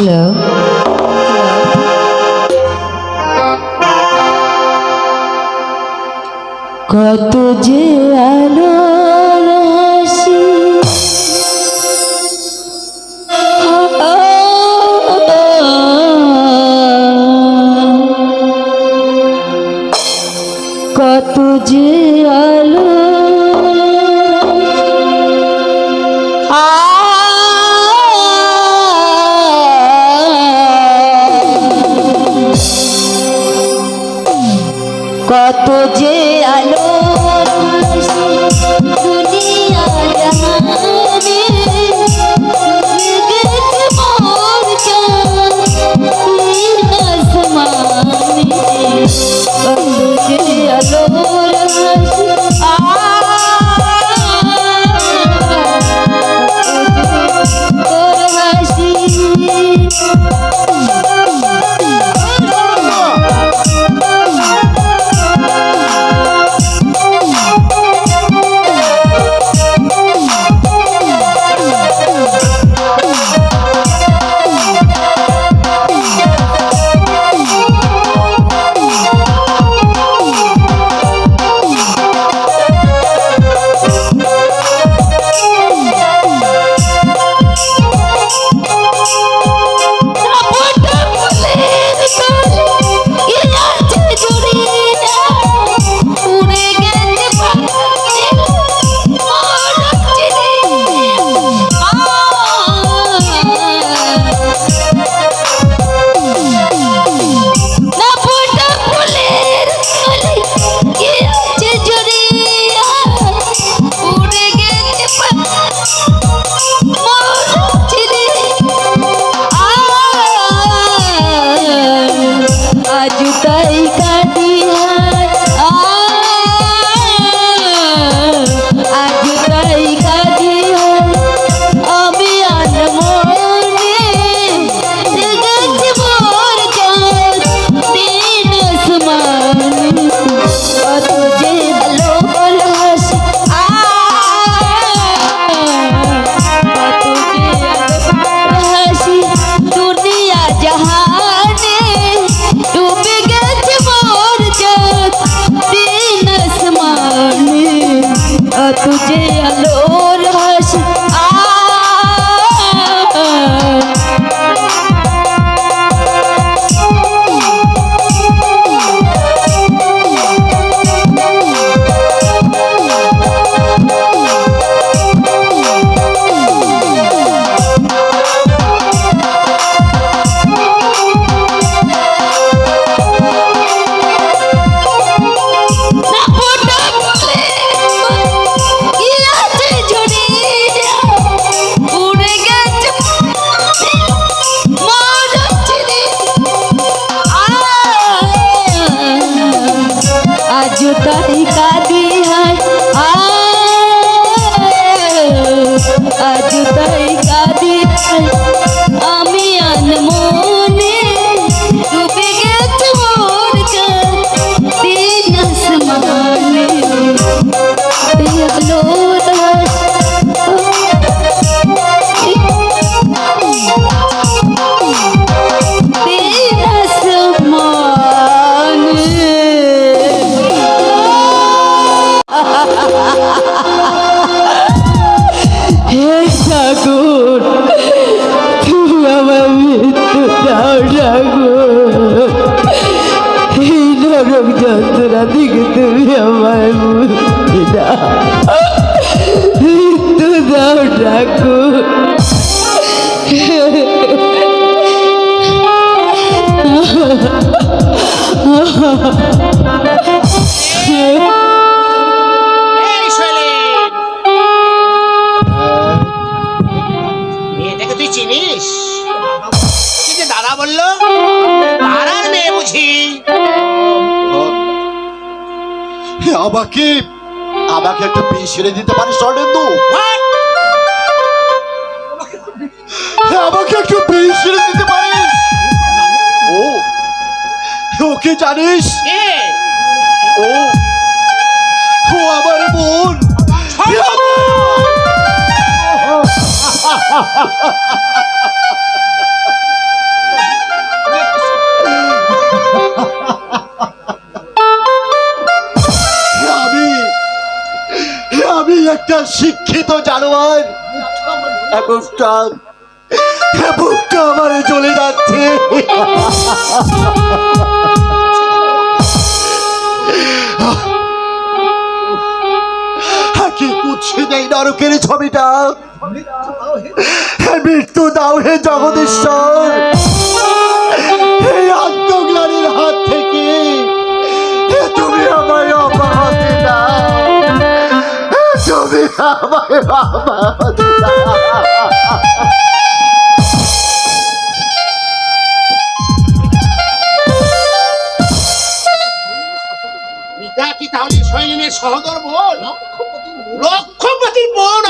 Hello কত যে আলো কত যে আলো నాకు চিনিস? দাদা বলল তারার মেয়ে বুঝি। হ্যাঁ, আমাকে আমাকে একটু পিস ছেড়ে দিতে পারিস অনেন্দু কি জানিস? ও ও আমার বোন। একটা শিক্ষিত জানোয়ার। এখন বুকটা আমার চলে যাচ্ছে। কি কুচ্ছে নেই নরকের ছবিটা? হে মৃত্যু দাও হে জগদীশ্বর। এই আত্মগ্লানির হাত থেকে তুমি আমায় অপাহতি দাও কি সহদর বোন। লক্ষপতির বোন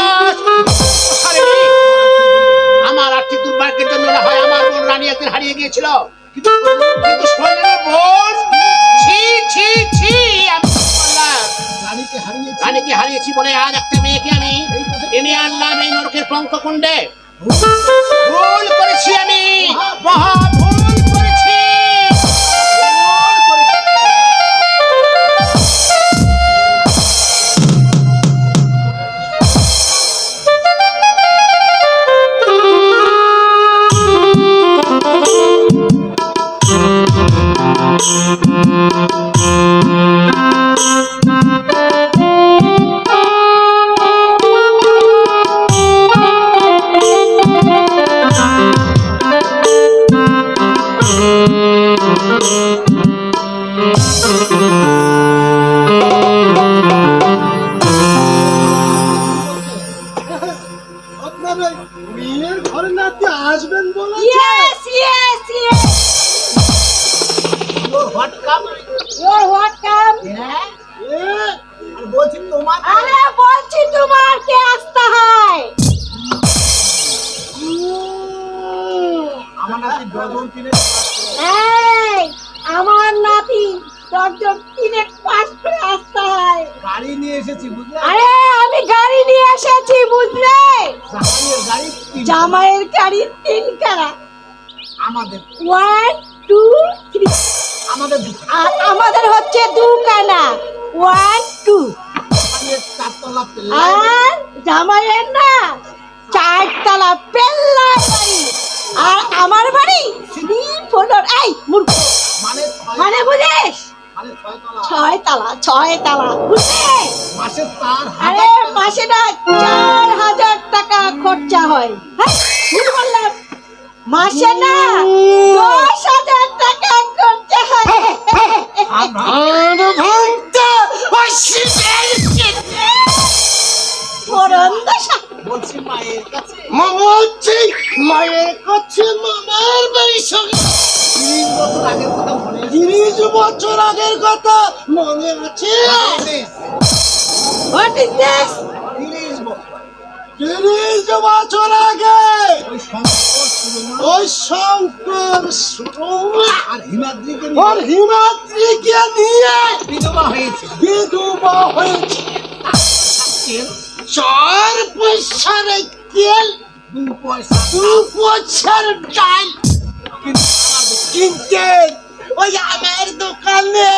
আমার আর্থিক দুর্ভাগ্যের জন্য না হয় আমার বোন রানী একদিন হারিয়ে গিয়েছিল। কিন্তু কিন্তু শৈলিনের বোন ছি ছি ছি? রানীকে হারিয়েছি। বলে আজ একটা মেয়েকে আমি এনে আনলাম এই নরকের পঙ্ককুণ্ডে ভুল করেছি আমি। মহা ভুল আমার নাতি ডজন কিনে এই আমার নাতি দশজন কিনে পাস করে আসতে হয় গাড়ি নিয়ে এসেছি বুঝলে? আরে আমি গাড়ি নিয়ে এসেছি বুঝলে? জামাইয়ের গাড়ি জামাইয়ের গাড়ি তিন কারা? আমাদের। ওয়ান টু থ্রি আমাদের আর আমাদের হচ্ছে দু কানা ওয়ান টু আর জামাইয়ের না চারতলা পেল্লা বাড়ি। আর আমার বাড়ি? ফ্লোর এই মূর্খ মানে মানে বুঝিস মানে ছয় তালা। ছয় তালা বুঝলে মাসে চার আরে মাসে না চার হাজার টাকা খরচা হয়। হ্যাঁ, ভুল বললাম। মাসে না দশ হাজার টাকা খরচা হয়। পরন্দশা বলছি মায়ের কাছে মামা হচ্ছে মায়ের কাছে মামার বাড়ি সঙ্গে তিরিশ বছর আগের কথা মনে আছে হোয়াট ইজ দিস তিরিশ বছর তিরিশ বছর আগে ওই শঙ্কর আর হিমাদ্রিকে আর হিমাদ্রিকে নিয়ে বিধবা হয়েছে বিধবা হয়েছে চার পয়সার তেল, দু পয়সা, দু পয়সার ডাল কিনতে। ওই আমার দোকানে।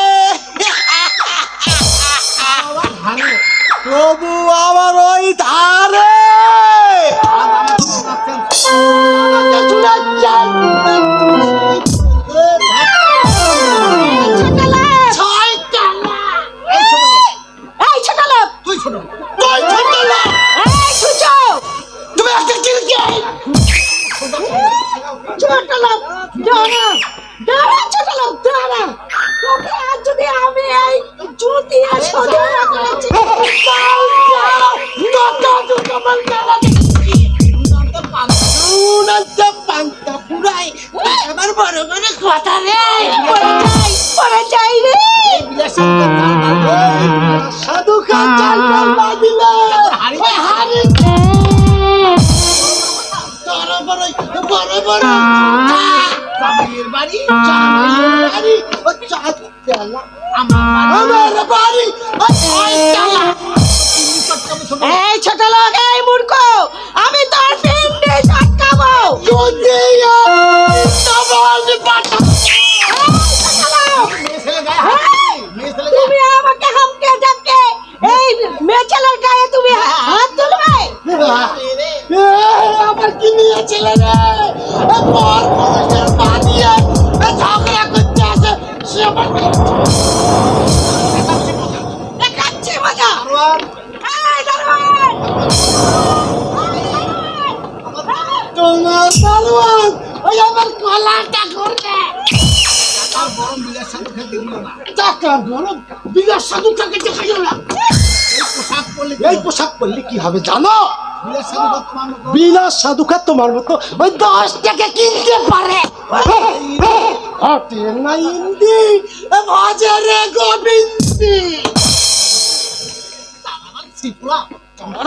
প্রভু আমার ওই ধারে। আমাকে চুলাচ্ছেন। বড় বড় জামাইয়ের বাড়ি জামাইয়ের বাড়ি ও চার তেলা আমার বাড়ি ও ছয় তেলা এই ছোট লোক এই মূর্খ আমি তোর পিন্ডে চটকাবো যদি তোমার পাঠা তুমি আমাকে হামকে ডাকে এই মেয়ে ছেলের গায়ে তুমি পর পয়সার বানিয়ে ঝগড়া করতে আসে। সে আমার দেখাচ্ছি মজা! তোমার সালওয়ান ওই আমার কলাটা করবে গরম বিলাস সাথে খেতে দিল না। টাকা গরম? বিলাস সাধু কাকে দেখা গেল না। এই পোশাক পরলে এই পোশাক পরলে কি হবে জানো? বিলাস তোমার সাধুকা তোমার মতো ওই দশ টাকা কিনতে পারে। তোমার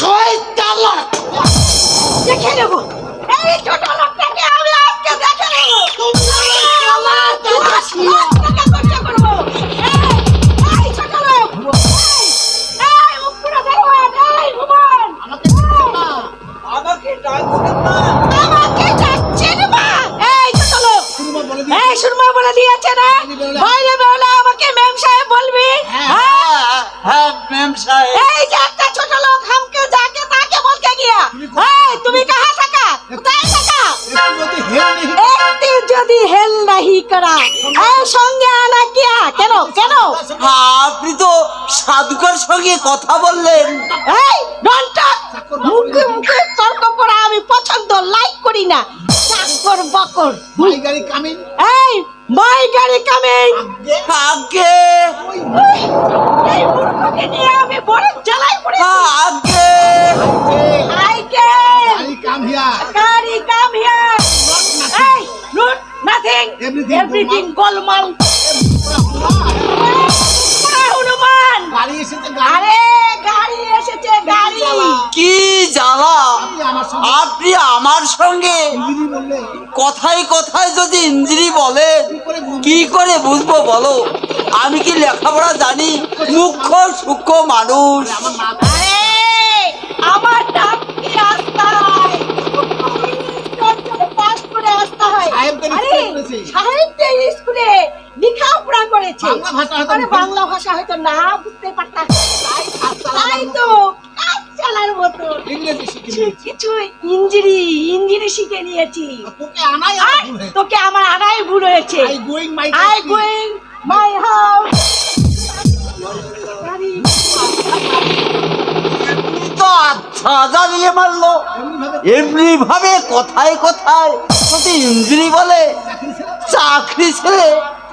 ছয় তালা। দেখে নেব। এই ছোট লোকটাকে আমি আজকে দেখে নেব। দশ লাখ সুরমা বলে দিল এই সুরমা বলে দিয়েছে না? বাইরে বেরোলে আমাকে মেম সাহেব বলবি? হ্যাঁ হ্যাঁ? ম্যাম সাহেব। এই যে একটা ছোট লোক হামকে যাকে তাকে বলতে গিয়া। এই তুমি কাহা থাকা? কোথায় থাকা? একটু যদি হেল নেই একটি যদি হেল নাহি করা এই সঙ্গে আনা কিয়া? কেন কেন? আপনি তো সাধুকার সঙ্গে কথা বললেন। এই ডন্টক মুখে মুখে তর্ক পছন্দ লাইক করি না। চাকর বকর। মাই গাড়ি কামিং এই মাই গাড়ি কামিং আগে। এই মূর্খকে নিয়ে আমি বড় জ্বালাই পড়ে আগে। আইকে গাড়ি কাম হিয়ার। গাড়ি কাম হিয়ার। এই নোট নাথিং Everything এভরিথিং গোলমাল। গাড়ি এসেছে আরে গাড়ি এসেছে গাড়ি। কি জ্বালা? আপনি আমার সঙ্গে কথায় কথায় যদি ইঞ্জিরি বলেন কি করে বুঝব? বলো? আমি কি লেখাপড়া জানি? মুখ্য সূক্ষ্ম মানুষ। আমার নাম কি আসতে আরে স্কুলে লেখাপড়া করেছে। বাংলা ভাষা হয়তো বাংলা ভাষা হয়তো না বুঝতে পারতাম। তাই কাজ তাই চালানোর তো কাজ চালার মতো। কিছু নিয়েছি। কিছু ইঞ্জিরি ইঞ্জিরি শিখে নিয়েছি। তোকে আমার আনাই ভুল হয়েছে। I going my I going my house তো আচ্ছা জানিয়ে মারলো। এমনি ভাবে কথায় কথায় যদি ইঞ্জুরি বলে চাকরি ছেড়ে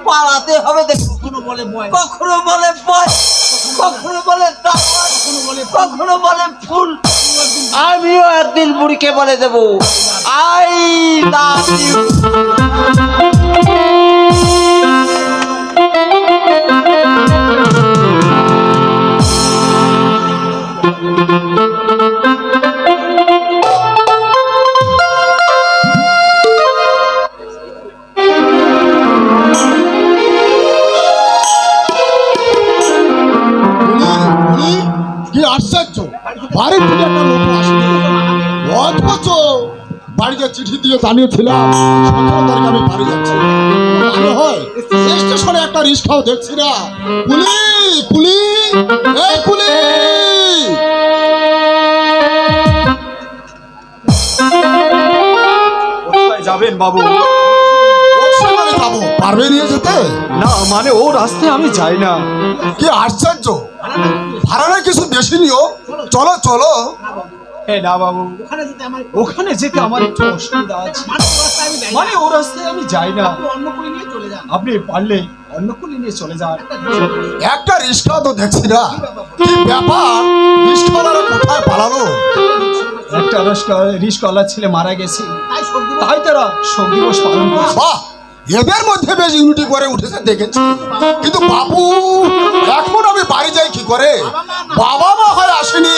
পালাতে হবে কখনো বলে কখনো বলে বয় কখনো বলে কখনো বলে ফুল। আমিও একদিন বুড়িকে বলে দেবো আই লাভ ইউ চিঠি দিয়ে জানিয়েছিলাম সতেরো তারিখ আমি বাড়ি যাচ্ছি। ভালো হয় স্টেশনে একটা রিক্সাও দেখছি না। পুলি পুলি এই পুলি যাবেন বাবু? যাব। পারবে নিয়ে যেতে? না মানে ও রাস্তায় আমি যাই না। কি আশ্চর্য! ভাড়াটা কিছু বেশি নিও। চলো চলো। এ না বাবু। ওখানে যেতে আমার ওখানে যেতে আমার একটু অসুবিধা আছে। মানে ও রাস্তায় আমি যাই না। ও রাস্তায় আমি যাই না। আপনি অন্য করে নিয়ে চলে যান। আপনি পারলে অন্য নিয়ে চলে যান। একটা রিক্সা তো দেখছি না। কি ব্যাপার রিক্সাওয়ালারা কোথায় পালালো? একটা রিস্কওয়ালা ছেলে মারা গেছে। তাই তারা শোক দিবস পালন করছে। এদের মধ্যে বেশ ইউনিটি করে উঠেছে দেখেছি কিন্তু বাবু এখন আমি বাড়ি যাই কি করে? বাবা মা হয় আসেনি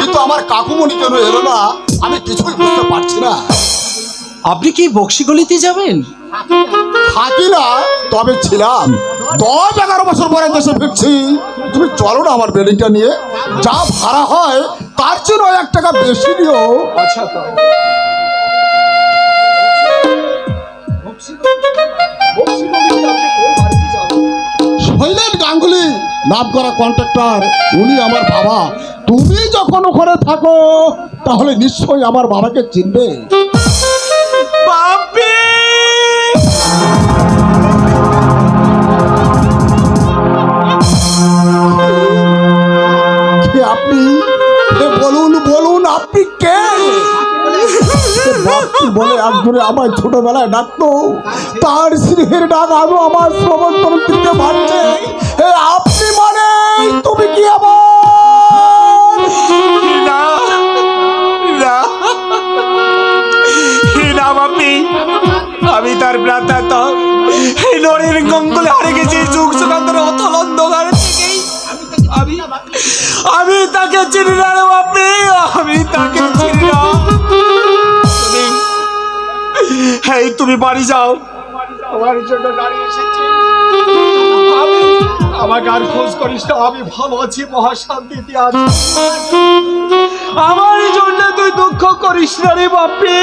কিন্তু আমার কাকুমণি কেন এলো না? আমি কিছুই বুঝতে পারছি না। আপনি কি বক্সিগলিতে যাবেন? থাকি না তবে ছিলাম। দশ এগারো বছর পরে দেশে ফিরছি। তুমি চলো না আমার বিল্ডিংটা নিয়ে। যা ভাড়া হয় তার জন্য এক টাকা বেশি নিও। আচ্ছা শৈলেন গাঙ্গুলি, নাম করা কন্ট্রাক্টর উনি আমার বাবা। তুমি যখন ওখানে থাকো, তাহলে নিশ্চয়ই আমার বাবাকে চিনবে। একজনে আমার ছোটবেলায় ডাকতো। তার স্নেহের ডাক আজও আমার শ্রবণ মারছে এ, আপনি মানে? তুমি কি আমার আমি তার ভ্রাতা এই নরের গঙ্গলে হারে গেছি যুগ যুগান্তর অতল অন্ধকার আমি আমি তাকে চিনি না বাপি, আমি তাকে চিনি না। এই তুমি বাড়ি যাও। আমার জন্য গাড়ি এসেছে। আমি আমাকে আর খোঁজ করিস না আমি ভালো আছি মহাশান্তিতে আছি। আমার জন্য তুই দুঃখ করিস না রে বাপি।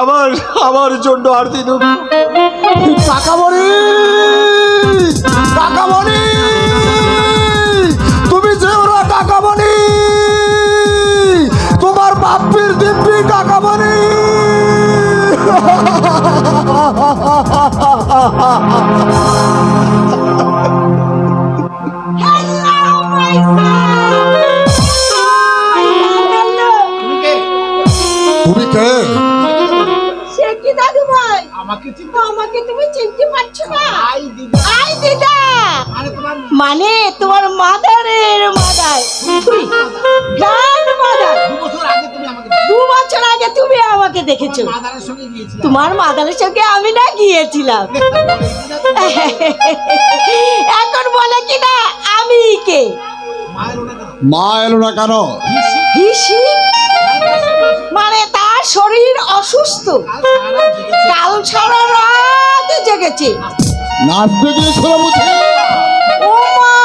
আমার আমার জন্য আর তুই দুঃখ কাকামণি কাকামণি! তুমি তুমি কে? সে কি দাদু আমাকে চিনতে আমাকে তুমি চিনতে পারছ না আই দিদা আই দিদা আরে তোমার মানে তোমার মাদারের মাদার মাদার দেখেছ? তোমার মাদারের সঙ্গে আমি না গিয়েছিলাম। এখন বলে কি না আমি কে? মা এলো না কেন? মানে তার শরীর অসুস্থ। কাল সারা রাত জেগেছে। নাচতে গিয়েছিল বুঝি? ও মা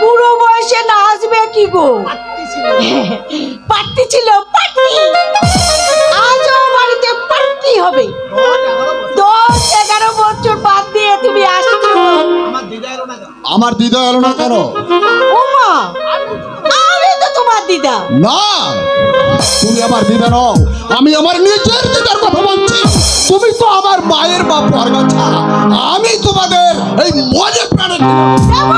বুড়ো বয়সে নাচবে কি গো? পাত্তি আমার দিদা এলো না কেন ও আমি তো তোমার দিদা। না তুমি আমার দিদা নও। আমি আমার নিজের দিদার কথা বলছি। তুমি তো আমার মায়ের বাপ বর্গাছা আমি তোমাদের এই দিদা। যাব।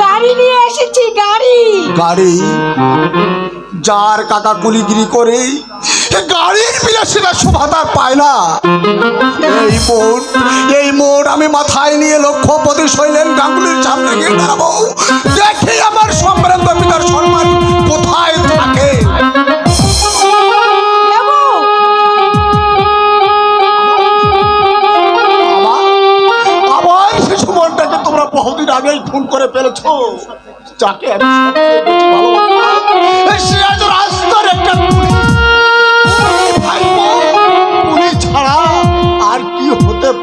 গাড়ি নিয়ে এসেছি গাড়ি। গাড়ি? যার কাকা কুলিগিরি করে গাড়ির বিলাসিতা শোভা তার পায় না। এই মোট এই মোট আমি মাথায় নিয়ে লক্ষ্যপতি শৈলেন গাঙ্গুলির সামনে গিয়ে দাঁড়াবো। দেখি আমার সম্ভ্রান্ত পিতার সম্মান কোথায় থাকে। বহুদিন আগেই খুন করে ফেলেছো। যাকে আমি সবচেয়ে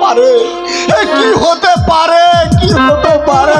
পারে। কি হতে পারে? কি হতে পারে?